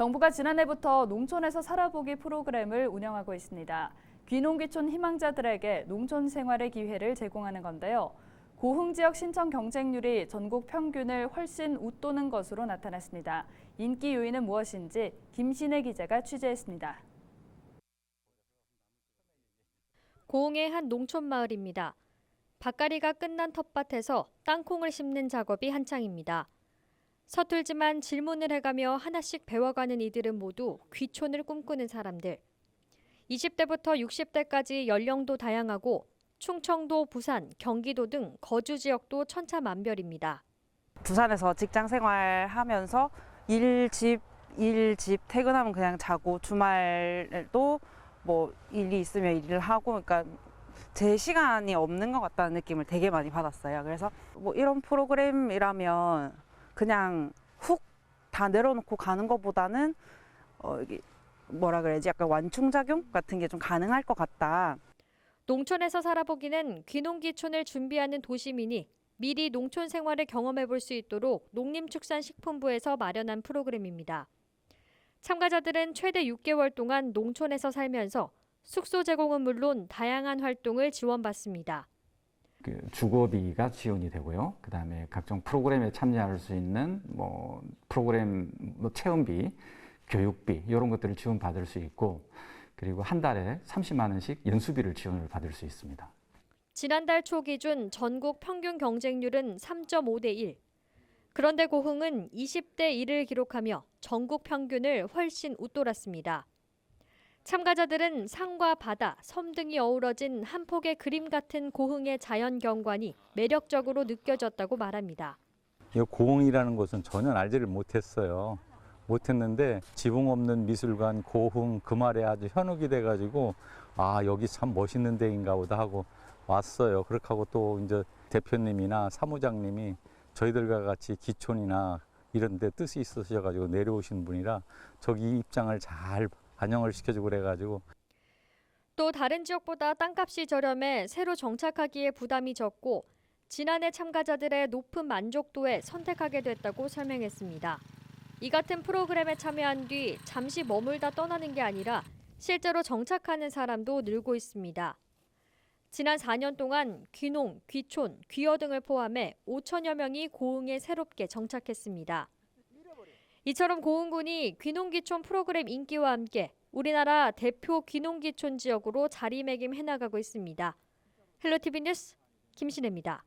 정부가 지난해부터 농촌에서 살아보기 프로그램을 운영하고 있습니다. 귀농귀촌 희망자들에게 농촌 생활의 기회를 제공하는 건데요. 고흥 지역 신청 경쟁률이 전국 평균을 훨씬 웃도는 것으로 나타났습니다. 인기 요인은 무엇인지 김신혜 기자가 취재했습니다. 고흥의 한 농촌 마을입니다. 밭갈이가 끝난 텃밭에서 땅콩을 심는 작업이 한창입니다. 서툴지만 질문을 해가며 하나씩 배워가는 이들은 모두 귀촌을 꿈꾸는 사람들. 20대부터 60대까지 연령도 다양하고 충청도, 부산, 경기도 등 거주 지역도 천차만별입니다. 부산에서 직장 생활하면서 일, 집, 일, 집 퇴근하면 그냥 자고 주말도 뭐 일이 있으면 일을 하고 그러니까 제 시간이 없는 것 같다는 느낌을 되게 많이 받았어요. 그래서 뭐 이런 프로그램이라면 그냥 훅 다 내려놓고 가는 것보다는 어 뭐라 그래야지 약간 완충작용 같은 게 좀 가능할 것 같다. 농촌에서 살아보기는 귀농귀촌을 준비하는 도시민이 미리 농촌 생활을 경험해 볼 수 있도록 농림축산식품부에서 마련한 프로그램입니다. 참가자들은 최대 6개월 동안 농촌에서 살면서 숙소 제공은 물론 다양한 활동을 지원받습니다. 그 주거비가 지원이 되고요. 그 다음에 각종 프로그램에 참여할 수 있는 뭐 프로그램 뭐 체험비, 교육비 이런 것들을 지원받을 수 있고 그리고 한 달에 30만 원씩 연수비를 지원을 받을 수 있습니다. 지난달 초 기준 전국 평균 경쟁률은 3.5대 1. 그런데 고흥은 20대 1을 기록하며 전국 평균을 훨씬 웃돌았습니다. 참가자들은 산과 바다, 섬 등이 어우러진 한 폭의 그림 같은 고흥의 자연 경관이 매력적으로 느껴졌다고 말합니다. 이 고흥이라는 곳은 전혀 알지를 못했어요. 못했는데 지붕 없는 미술관 고흥 그 말에 아주 현혹이 돼가지고 아 여기 참 멋있는 데인가 보다 하고 왔어요. 그렇게 하고 또 이제 대표님이나 사무장님이 저희들과 같이 기촌이나 이런 데 뜻이 있으셔가지고 내려오신 분이라 저기 입장을 잘 반영을 시켜주고 그래가지고 또 다른 지역보다 땅값이 저렴해 새로 정착하기에 부담이 적고 지난해 참가자들의 높은 만족도에 선택하게 됐다고 설명했습니다. 이 같은 프로그램에 참여한 뒤 잠시 머물다 떠나는 게 아니라 실제로 정착하는 사람도 늘고 있습니다. 지난 4년 동안 귀농, 귀촌, 귀어 등을 포함해 5천여 명이 고흥에 새롭게 정착했습니다. 이처럼 고흥군이 귀농귀촌 프로그램 인기와 함께 우리나라 대표 귀농귀촌 지역으로 자리매김해 나가고 있습니다. 헬로티비 뉴스 김신혜입니다.